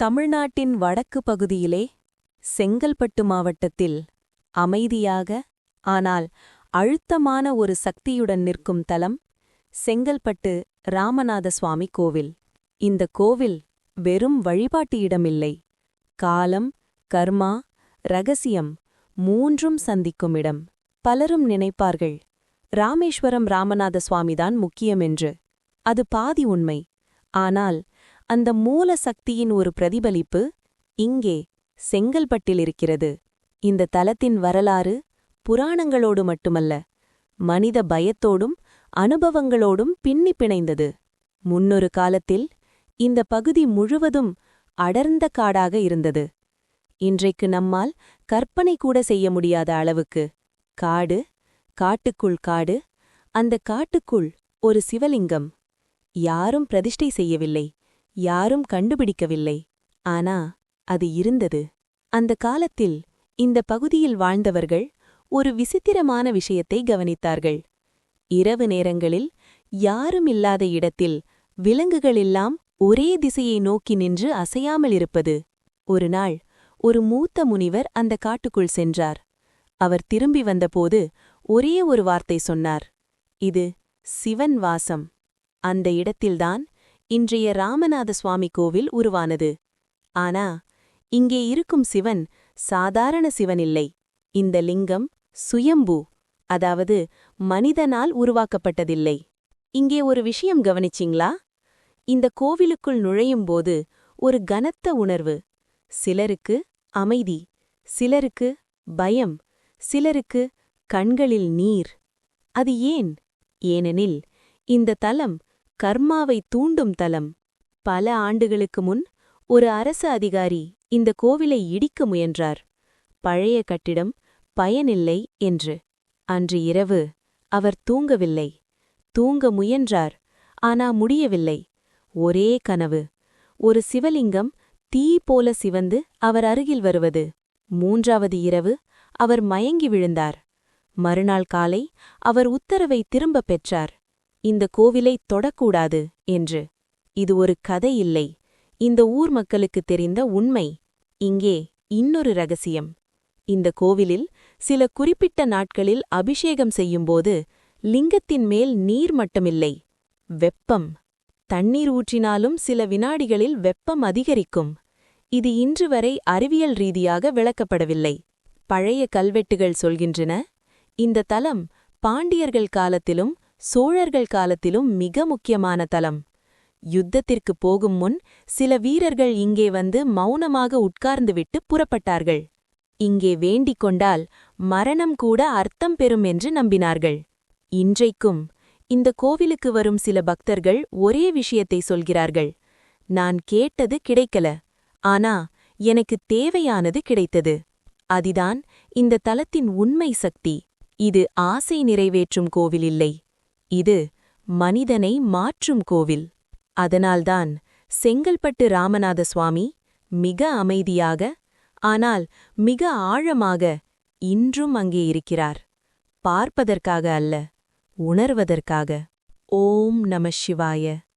தமிழ்நாட்டின் வடக்கு பகுதியிலே செங்கல்பட்டு மாவட்டத்தில் அமைதியாக ஆனால் அழுத்தமான ஒரு சக்தியுடன் நிற்கும் தலம் செங்கல்பட்டு ராமநாத சுவாமி கோவில். இந்த கோவில் வெறும் வழிபாட்டு இடமில்லை. காலம் கர்மா ரகசியம் மூன்றும் சந்திக்கும் இடம். பலரும் நினைப்பார்கள் ராமேஸ்வரம் ராமநாத சுவாமிதான் முக்கியமென்று அது பாதி உண்மை. ஆனால் அந்த மூல சக்தியின் ஒரு பிரதிபலிப்பு இங்கே செங்கல்பட்டில் இருக்கிறது இந்த தலத்தின் வரலாறு புராணங்களோடு மட்டுமல்ல மனித பயத்தோடும் அனுபவங்களோடும் பின்னி பிணைந்தது. முன்னொரு காலத்தில் இந்த பகுதி முழுவதும் அடர்ந்த காடாக இருந்தது. இன்றைக்கு நம்மால் கற்பனை கூட செய்ய முடியாத அளவுக்கு காடு காட்டுக்குள் காடு அந்த காட்டுக்குள் ஒரு சிவலிங்கம். யாரும் பிரதிஷ்டை செய்யவில்லை. யாரும் கண்டுபிடிக்கவில்லை. ஆனா அது இருந்தது. அந்த காலத்தில் இந்த பகுதியில் வாழ்ந்தவர்கள் ஒரு விசித்திரமான விஷயத்தை கவனித்தார்கள். இரவு நேரங்களில் யாரும் இல்லாத இடத்தில் விலங்குகளெல்லாம் ஒரே திசையை நோக்கி நின்று அசையாமல் இருப்பது. ஒரு நாள் ஒரு மூத்த முனிவர் அந்த காட்டுக்குள் சென்றார். அவர் திரும்பி வந்தபோது ஒரே ஒரு வார்த்தை சொன்னார். இது சிவன் வாசம். அந்த இடத்தில்தான் இன்றைய ராமநாத சுவாமி கோவில் உருவானது. ஆனா இங்கே இருக்கும் சிவன் சாதாரண சிவனில்லை. இந்த லிங்கம் சுயம்பு அதாவது மனிதனால் உருவாக்கப்பட்டதில்லை. இங்கே ஒரு விஷயம் கவனிச்சிங்களா? இந்த கோவிலுக்குள் நுழையும் போது ஒரு கனத்த உணர்வு. சிலருக்கு அமைதி சிலருக்கு பயம் சிலருக்கு கண்களில் நீர். அது ஏன்? ஏனெனில் இந்த தலம் கர்மாவை தூண்டும் தலம். பல ஆண்டுகளுக்கு முன் ஒரு அரச அதிகாரி இந்த கோவிலை இடிக்க முயன்றார். பழைய கட்டிடம் பயனில்லை என்று. அன்று இரவு அவர் தூங்கவில்லை. தூங்க முயன்றார் ஆனா முடியவில்லை. ஒரே கனவு. ஒரு சிவலிங்கம் தீ போல சிவந்து அவர் அருகில் வருவது. மூன்றாவது இரவு அவர் மயங்கி விழுந்தார். மறுநாள் காலை அவர் உத்தரவை திரும்பப் பெற்றார். இந்த கோவிலை தொடக்கூடாது என்று. இது ஒரு கதை இல்லை. இந்த ஊர் மக்களுக்கு தெரிந்த உண்மை. இங்கே இன்னொரு ரகசியம். இந்த கோவிலில் சில குறிப்பிட்ட நாட்களில் அபிஷேகம் செய்யும்போது லிங்கத்தின் மேல் நீர் மட்டுமில்லை. வெப்பம். தண்ணீர் ஊற்றினாலும் சில வினாடிகளில் வெப்பம் அதிகரிக்கும். இது இன்று வரை அறிவியல் ரீதியாக விளக்கப்படவில்லை. பழைய கல்வெட்டுகள் சொல்கின்றன. இந்த தலம் பாண்டியர்கள் காலத்திலும் சோழர்கள் காலத்திலும் மிக முக்கியமான தலம். யுத்தத்திற்கு போகும் முன் சில வீரர்கள் இங்கே வந்து மௌனமாக உட்கார்ந்துவிட்டு புறப்பட்டார்கள். இங்கே வேண்டிக் கொண்டால் மரணம் கூட அர்த்தம் பெறும் என்று நம்பினார்கள். இன்றைக்கும் இந்த கோவிலுக்கு வரும் சில பக்தர்கள் ஒரே விஷயத்தை சொல்கிறார்கள். நான் கேட்டது கிடைக்கல ஆனா எனக்கு தேவையானது கிடைத்தது. அதுதான் இந்த தலத்தின் உண்மை சக்தி. இது ஆசை நிறைவேற்றும் கோவில் இல்லை. இது மனிதனை மாற்றும் கோவில். அதனால்தான் செங்கல்பட்டு ராமநாத சுவாமி மிக அமைதியாக ஆனால் மிக ஆழமாக இன்றும் அங்கே இருக்கிறார். பார்ப்பதற்காக அல்ல உணர்வதற்காக. ஓம் நம சிவாய.